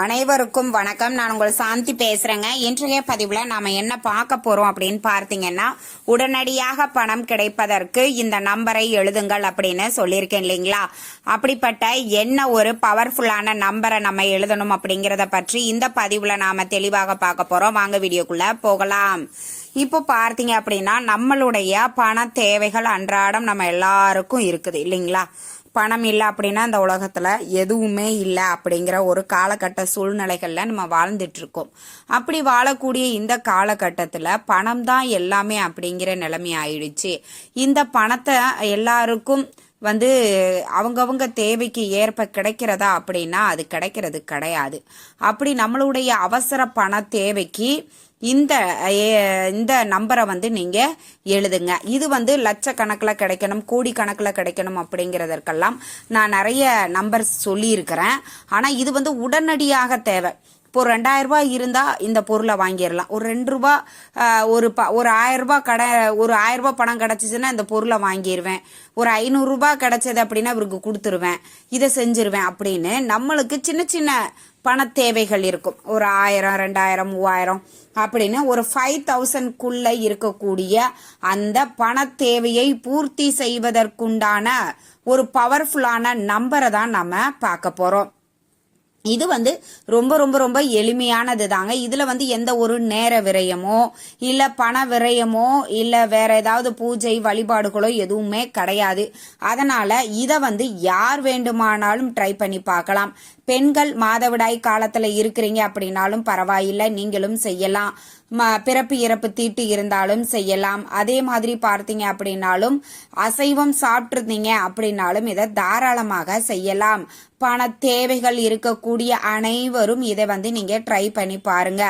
அனைவருக்கும் வணக்கம். நான் உங்கள் சாந்தி பேசுறேங்க. இன்றைய பதிவுல நாம என்ன பார்க்க போறோம் அப்படின்னு பார்த்தீங்கன்னா உடனடியாக பணம் கிடைப்பதற்கு இந்த நம்பரை எழுதுங்கள் அப்படின்னு சொல்லியிருக்கேன் இல்லைங்களா? அப்படிப்பட்ட என்ன ஒரு பவர்ஃபுல்லான நம்பரை நம்ம எழுதணும் அப்படிங்கறத பற்றி இந்த பதிவுல நாம தெளிவாக பார்க்க போறோம். வாங்க வீடியோக்குள்ள போகலாம். இப்போ பார்த்தீங்க அப்படின்னா நம்மளுடைய பண தேவைகள் அன்றாடம் நம்ம எல்லாருக்கும் இருக்குது இல்லைங்களா? பணம் இல்லை அப்படின்னா இந்த உலகத்தில் எதுவுமே இல்லை அப்படிங்கிற ஒரு காலகட்ட சூழ்நிலைகளில் நம்ம வாழ்ந்துட்டுருக்கோம். அப்படி வாழக்கூடிய இந்த காலகட்டத்தில் பணம் தான் எல்லாமே அப்படிங்கிற நிலைமை ஆயிடுச்சு. இந்த பணத்தை எல்லாருக்கும் வந்து அவங்கவுங்க தேவைக்கு ஏற்ப கிடைக்கிறதா அப்படின்னா அது கிடைக்கிறது கிடையாது. அப்படி நம்மளுடைய அவசர பண தேவைக்கு இந்த ஏ- இந்த நம்பரை வந்து நீங்க எழுதுங்க. இது வந்து லட்சக்கணக்கில் கிடைக்கணும் கோடி கணக்கில் கிடைக்கணும் அப்படிங்கிறதற்கெல்லாம் நான் நிறைய நம்பர் சொல்லியிருக்கிறேன். ஆனால் இது வந்து உடனடியாக தேவை. இப்போ ரெண்டாயிரம் ரூபாய் இருந்தா இந்த பொருளை வாங்கிடலாம். ஒரு ரெண்டு ரூபா ஒரு ப ஒரு ஆயிரம் ரூபாய் கடை ஒரு ஆயிரம் ரூபாய் பணம் கிடைச்சிச்சுன்னா இந்த பொருளை வாங்கிடுவேன் ஒரு ஐநூறு ரூபாய் கிடைச்சது அப்படின்னா இவருக்கு கொடுத்துருவேன். இதை செஞ்சிருவேன் அப்படின்னு நம்மளுக்கு சின்ன சின்ன பண தேவைகள் இருக்கும். ஒரு ஆயிரம் ரெண்டாயிரம் மூவாயிரம் அப்படின்னு ஒரு ஃபைவ் தௌசண்ட்குள்ள இருக்கக்கூடிய அந்த பண தேவையை பூர்த்தி செய்வதற்குண்டான ஒரு பவர்ஃபுல்லான நம்பரை தான் நம்ம பார்க்க போகிறோம் இது வந்து ரொம்ப ரொம்ப ரொம்ப எளிமையானது தாங்க இதுல வந்து எந்த ஒரு நேர விரயமோ இல்ல பண விரயமோ இல்ல வேற ஏதாவது பூஜை வழிபாடுகளோ எதுவுமே கிடையாது. அதனால இத வந்து யார் வேண்டுமானாலும் ட்ரை பண்ணி பார்க்கலாம். பெண்கள் மாதவிடாய் காலத்துல இருக்கிறீங்க அப்படின்னாலும் பரவாயில்லை நீங்களும் செய்யலாம். ம- பிறப்பு இறப்பு தீட்டு இருந்தாலும் செய்யலாம். அதே மாதிரி பார்த்தீங்க அப்படின்னாலும் அசைவம் சாப்பிட்ருந்தீங்க அப்படின்னாலும் இதை தாராளமாக செய்யலாம். பண தேவைகள் இருக்கக்கூடிய அனைவரும் இதை வந்து நீங்க ட்ரை பண்ணி பாருங்க.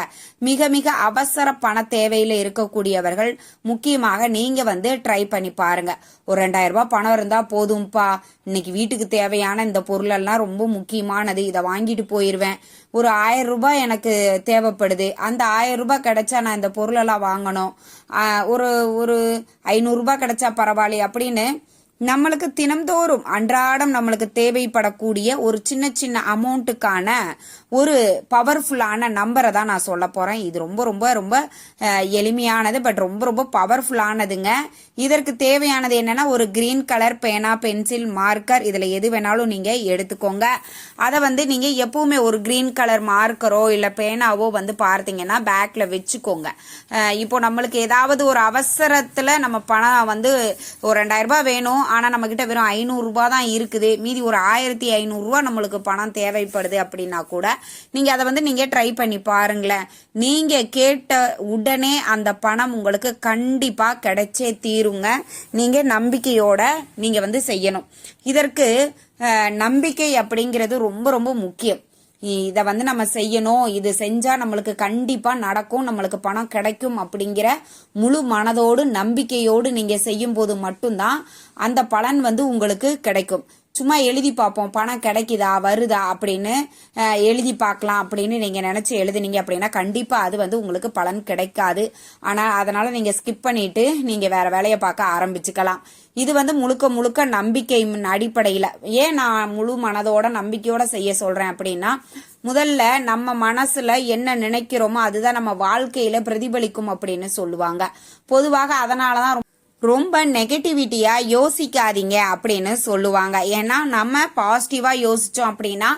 மிக மிக அவசர பண தேவையில இருக்கக்கூடியவர்கள் முக்கியமாக நீங்க வந்து ட்ரை பண்ணி பாருங்க. ஒரு ரெண்டாயிரம் ரூபாய் பணம் இருந்தா போதும்ப்பா இன்னைக்கு வீட்டுக்கு தேவையான இந்த பொருளெல்லாம் ரொம்ப முக்கியமானது. இதை வாங்கிட்டு போயிருவேன். ஒரு ஆயிரம் ரூபாய் எனக்கு தேவைப்படுது. அந்த ஆயிரம் ரூபாய் கிடைச்சா நான் இந்த பொருளெல்லாம் வாங்கணும். ஒரு ஒரு ஐநூறு ரூபாய் கிடைச்சா பரவாயில்ல அப்படின்னு நம்மளுக்கு தினம்தோறும் அன்றாடம் நம்மளுக்கு தேவைப்படக்கூடிய ஒரு சின்ன சின்ன அமௌண்ட்டுக்கான ஒரு பவர்ஃபுல்லான நம்பரை தான் நான் சொல்ல போகிறேன் இது ரொம்ப ரொம்ப ரொம்ப எளிமையானது பட் ரொம்ப ரொம்ப பவர்ஃபுல்லானதுங்க இதற்கு தேவையானது என்னென்னா ஒரு கிரீன் கலர் பேனா பென்சில் மார்க்கர் இதில் எது வேணாலும் நீங்கள் எடுத்துக்கோங்க. அதை வந்து நீங்கள் எப்பவுமே ஒரு க்ரீன் கலர் மார்க்கரோ இல்லை பேனாவோ வந்து பார்த்தீங்கன்னா பேக்கில் வச்சுக்கோங்க. இப்போ நம்மளுக்கு ஏதாவது ஒரு அவசரத்தில் நம்ம பணம் வந்து ஒரு ரெண்டாயிரரூபா வேணும் ஆனால் நம்மக்கிட்ட வெறும் ஐநூறுரூபா தான் இருக்குது. மீதி ஒரு ஆயிரத்தி ஐநூறுரூவா நம்மளுக்கு பணம் தேவைப்படுது அப்படின்னா கூட நீங்கள் அதை வந்து நீங்கள் ட்ரை பண்ணி பாருங்களேன். நீங்கள் கேட்ட உடனே அந்த பணம் உங்களுக்கு கண்டிப்பாக கிடைச்சே தீருங்க. நீங்கள் நம்பிக்கையோட நீங்கள் வந்து செய்யணும். இதற்கு நம்பிக்கை அப்படிங்கிறது ரொம்ப ரொம்ப முக்கியம். இதை வந்து நம்ம செய்யணும். இது செஞ்சா நம்மளுக்கு கண்டிப்பா நடக்கும். நம்மளுக்கு பணம் கிடைக்கும் அப்படிங்கிற முழு மனதோடு நம்பிக்கையோடு நீங்க செய்யும் போது மட்டும்தான் அந்த பலன் வந்து உங்களுக்கு கிடைக்கும். சும்மா எழுதி பார்ப்போம். பணம் கிடைக்குதா? வருதா? அப்படின்னு எழுதி பார்க்கலாம் அப்படின்னு நீங்கள் நினச்சி எழுதுனீங்க அப்படின்னா கண்டிப்பாக அது வந்து உங்களுக்கு பலன் கிடைக்காது. ஆனால் அதனால் நீங்கள் ஸ்கிப் பண்ணிட்டு நீங்கள் வேறு வேலையை பார்க்க ஆரம்பிச்சுக்கலாம். இது வந்து முழுக்க முழுக்க நம்பிக்கை அடிப்படையில். ஏன் நான் முழு மனதோட நம்பிக்கையோட செய்ய சொல்கிறேன் அப்படின்னா முதல்ல நம்ம மனசுல என்ன நினைக்கிறோமோ அதுதான் நம்ம வாழ்க்கையில பிரதிபலிக்கும் அப்படின்னு சொல்லுவாங்க. பொதுவாக அதனாலதான் ரொம்ப- நெகட்டிவிட்டியாக நெகட்டிவிட்டியா யோசிக்காதீங்க அப்படின்னு சொல்லுவாங்க. ஏன்னா நம்ம பாசிட்டிவா யோசிச்சோம் அப்படின்னா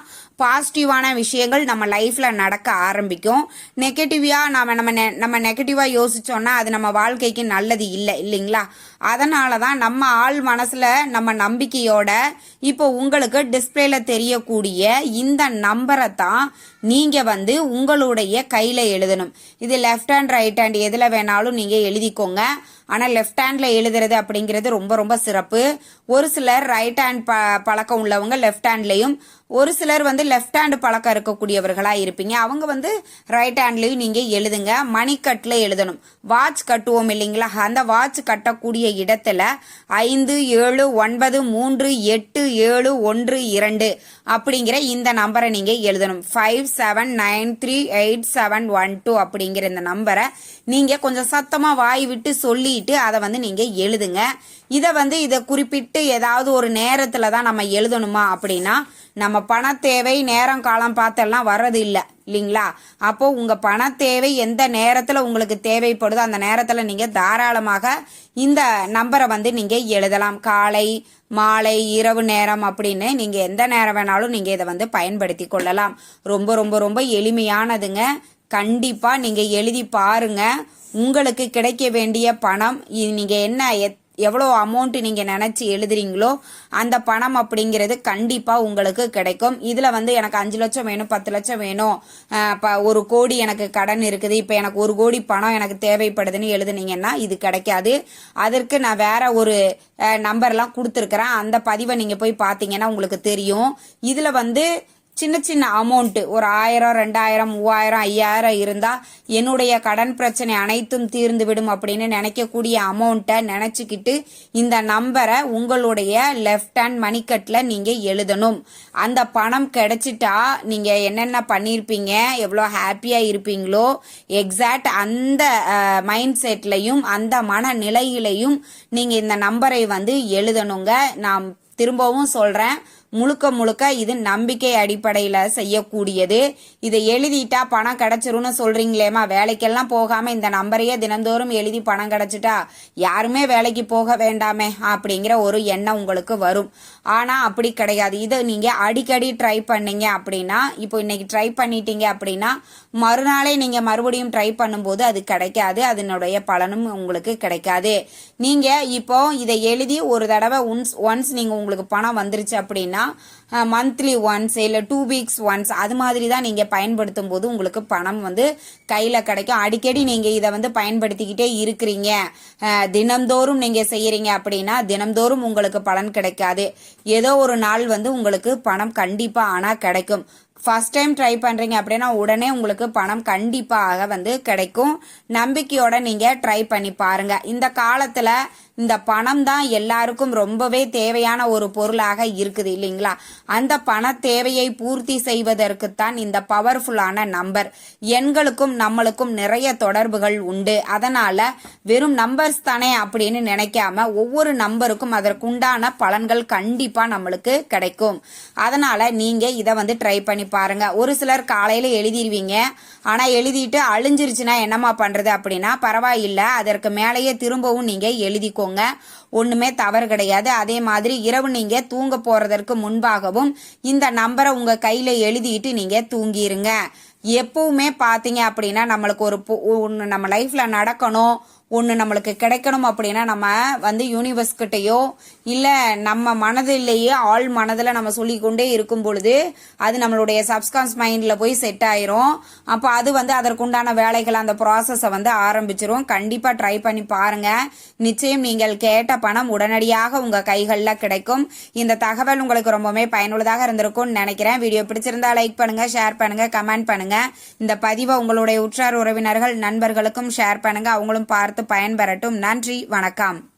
பாசிட்டிவான விஷயங்கள் நம்ம லைஃப்ல நடக்க ஆரம்பிக்கும். நெகட்டிவாக நாம நம்ம நெ- நம்ம நெகட்டிவாக யோசிச்சோம்னா அது நம்ம வாழ்க்கைக்கு நல்லது இல்லை இல்லைங்களா? அதனால தான் நம்ம ஆள் மனசில் நம்ம நம்பிக்கையோட இப்போ உங்களுக்கு டிஸ்பிளேல தெரியக்கூடிய இந்த நம்பரை தான் நீங்கள் வந்து உங்களுடைய கையில் எழுதணும். இது லெஃப்ட் ஹேண்ட் ரைட் ஹேண்ட் எதில் வேணாலும் நீங்கள் எழுதிக்கோங்க. ஆனால் லெஃப்ட் ஹேண்டில் எழுதுறது அப்படிங்கிறது ரொம்ப ரொம்ப சிறப்பு. ஒரு சிலர் ரைட் ஹேண்ட் ப பழக்கம் உள்ளவங்க லெஃப்ட் ஹேண்ட்லேயும் ஒரு சிலர் வந்து லெஃப்ட் ஹேண்டு பழக்கம் இருக்கக்கூடியவர்களாக இருப்பீங்க. அவங்க வந்து ரைட் ஹேண்ட்லேயும் நீங்கள் எழுதுங்க. மணிக்கட்டில் எழுதணும். வாட்ச் கட்டுவோம் இல்லைங்களா? அந்த வாட்ச் கட்டக்கூடிய இடத்துல ஐந்து ஏழு ஒன்பது மூன்று எட்டு ஏழு ஒன்று இரண்டு அப்படிங்கிற இந்த நம்பரை நீங்கள் எழுதணும். Five seven nine three eight seven one two அப்படிங்கிற இந்த நம்பரை நீங்கள் கொஞ்சம் சத்தமாக வாய் விட்டு சொல்லிட்டு அதை வந்து நீங்கள் எழுதுங்க. இதை வந்து இதை குறிப்பிட்டு ஏதாவது ஒரு நேரத்தில் தான் நம்ம எழுதணுமா அப்படின்னா நம்ம பண தேவை நேரம் காலம் பார்த்தெல்லாம் வர்றது இல்லை இல்லைங்களா? அப்போ உங்க பண தேவை எந்த நேரத்துல உங்களுக்கு தேவைப்படுதோ அந்த நேரத்துல நீங்க தாராளமாக இந்த நம்பரை வந்து நீங்க எழுதலாம். காலை மாலை இரவு நேரம் அப்படின்னு நீங்க எந்த நேரம் வேணாலும் நீங்க இதை வந்து பயன்படுத்தி கொள்ளலாம். ரொம்ப ரொம்ப ரொம்ப எளிமையானதுங்க. கண்டிப்பா நீங்க எழுதி பாருங்க. உங்களுக்கு கிடைக்க வேண்டிய பணம் இது நீங்க என்ன எத்- எவ்வளோ அமௌண்ட் நீங்கள் நினச்சி எழுதுறீங்களோ அந்த பணம் அப்படிங்கிறது கண்டிப்பாக உங்களுக்கு கிடைக்கும். இதில் வந்து எனக்கு அஞ்சு லட்சம் வேணும் பத்து லட்சம் வேணும். இப்போ ப ஒரு கோடி எனக்கு கடன் இருக்குது. இப்போ எனக்கு ஒரு கோடி பணம் எனக்கு தேவைப்படுதுன்னு எழுதுனீங்கன்னா இது கிடைக்காது. அதற்கு நான் வேற ஒரு நம்பர்லாம் கொடுத்துருக்குறேன். அந்த பதிவை நீங்கள் போய் பார்த்தீங்கன்னா உங்களுக்கு தெரியும். இதில் வந்து சின்ன சின்ன அமௌண்ட் ஒரு ஆயிரம் ரெண்டாயிரம் மூவாயிரம் ஐயாயிரம் இருந்தா என்னுடைய கடன் பிரச்சனை அனைத்தும் தீர்ந்து விடும் அப்படின்னு நினைக்கக்கூடிய அமௌண்ட்டை நினைச்சுக்கிட்டு இந்த நம்பரை உங்களுடைய லெஃப்ட் ஹேண்ட் மணிக்கட்டில் நீங்கள் எழுதணும். அந்த பணம் கிடைச்சிட்டா நீங்கள் என்னென்ன பண்ணியிருப்பீங்க எவ்வளோ ஹாப்பியாக இருப்பீங்களோ எக்ஸாக்ட் அந்த மைண்ட் செட்லையும் அந்த மனநிலையிலையும் நீங்கள் இந்த நம்பரை வந்து எழுதணுங்க. நான் திரும்பவும் சொல்கிறேன் முழுக்க முழுக்க இது நம்பிக்கை அடிப்படையில் செய்யக்கூடியது. இதை எழுதிட்டா பணம் கிடைச்சிரும்னு சொல்றீங்களேம்மா. வேலைக்கெல்லாம் போகாம இந்த நம்பரையே தினந்தோறும் எழுதி பணம் கிடைச்சிட்டா யாருமே வேலைக்கு போக வேண்டாமே அப்படிங்கிற ஒரு எண்ணம் உங்களுக்கு வரும். ஆனா அப்படி கிடையாது. இதை நீங்க அடிக்கடி ட்ரை பண்ணீங்க அப்படின்னா இப்போ இன்னைக்கு ட்ரை பண்ணிட்டீங்க அப்படின்னா மறுநாளே நீங்க மறுபடியும் ட்ரை பண்ணும்போது அது கிடைக்காது. அதனுடைய பலனும் உங்களுக்கு கிடைக்காது. நீங்க இப்போ இதை எழுதி ஒரு தடவை ஒன்ஸ் ஒன்ஸ் நீங்க உங்களுக்கு பணம் வந்துருச்சு அப்படின்னா மந்த்லி ஒன்ஸ் இல்லை டூ வீக்ஸ் ஒன்ஸ் அது மாதிரி தான் நீங்கள் பயன்படுத்தும் போது உங்களுக்கு பணம் வந்து கையில் கிடைக்கும். அடிக்கடி நீங்கள் இதை வந்து பயன்படுத்திக்கிட்டே இருக்கிறீங்க. தினம்தோறும் நீங்கள் செய்கிறீங்க அப்படின்னா தினம்தோறும் உங்களுக்கு பலன் கிடைக்காது. ஏதோ ஒரு நாள் வந்து உங்களுக்கு பணம் கண்டிப்பாக ஆனால் கிடைக்கும். ஃபர்ஸ்ட் டைம் ட்ரை பண்ணுறீங்க அப்படின்னா உடனே உங்களுக்கு பணம் கண்டிப்பாக வந்து கிடைக்கும். நம்பிக்கையோட நீங்கள் ட்ரை பண்ணி பாருங்கள் இந்த காலத்தில் இந்த பணம் தான் எல்லாருக்கும் ரொம்பவே தேவையான ஒரு பொருளாக இருக்குது இல்லைங்களா? அந்த பண தேவையை பூர்த்தி செய்வதற்குத்தான் இந்த பவர்ஃபுல்லான நம்பர் எண்களுக்கும் நம்மளுக்கும் நிறைய தொடர்புகள் உண்டு. அதனால வெறும் நம்பர்ஸ் தானே அப்படின்னு நினைக்காம ஒவ்வொரு நம்பருக்கும் அதற்குண்டான பலன்கள் கண்டிப்பா நம்மளுக்கு கிடைக்கும். அதனால நீங்க இதை வந்து ட்ரை பண்ணி பாருங்க. ஒரு சிலர் காலையில எழுதிருவீங்க. ஆனா எழுதிட்டு அழிஞ்சிருச்சுன்னா என்னம்மா பண்றது அப்படின்னா பரவாயில்ல. அதற்கு மேலேயே திரும்பவும் நீங்க எழுதிக்கோங்க. ஒண்ணுமே தவறு கிடையாது. அதே மாதிரி இரவு நீங்க தூங்க போறதற்கு முன்பாகவும் இந்த நம்பரை உங்க கையில எழுதிட்டு நீங்க தூங்கிருங்க. எப்பவுமே பாத்தீங்க அப்படின்னா நம்மளுக்கு ஒரு நம்ம லைஃப்ல நடக்கணும். ஒன்று நம்மளுக்கு கிடைக்கணும் அப்படின்னா நம்ம வந்து யூனிவர்ஸ் கிட்டேயோ இல்லை நம்ம மனதிலேயே ஆள் மனதில் நம்ம சொல்லிக்கொண்டே இருக்கும் பொழுது அது நம்மளுடைய சப்ஸ்கான்ஸ் மைண்டில் போய் செட் ஆயிரும். அப்போ அது வந்து அதற்குண்டான வேலைகள் அந்த ப்ராசஸை வந்து ஆரம்பிச்சிரும். கண்டிப்பாக ட்ரை பண்ணி பாருங்கள் நிச்சயம் நீங்கள் கேட்ட பணம் உடனடியாக உங்கள் கைகளில் கிடைக்கும். இந்த தகவல் உங்களுக்கு ரொம்பவுமே பயனுள்ளதாக இருந்திருக்கும்னு நினைக்கிறேன். வீடியோ பிடிச்சிருந்தா லைக் பண்ணுங்கள் ஷேர் பண்ணுங்கள் கமெண்ட் பண்ணுங்கள் இந்த பதிவை உங்களுடைய உற்றார் உறவினர்கள் நண்பர்களுக்கும் ஷேர் பண்ணுங்கள் அவங்களும் பார்த்து பயன்பெறட்டும். நன்றி வணக்கம்.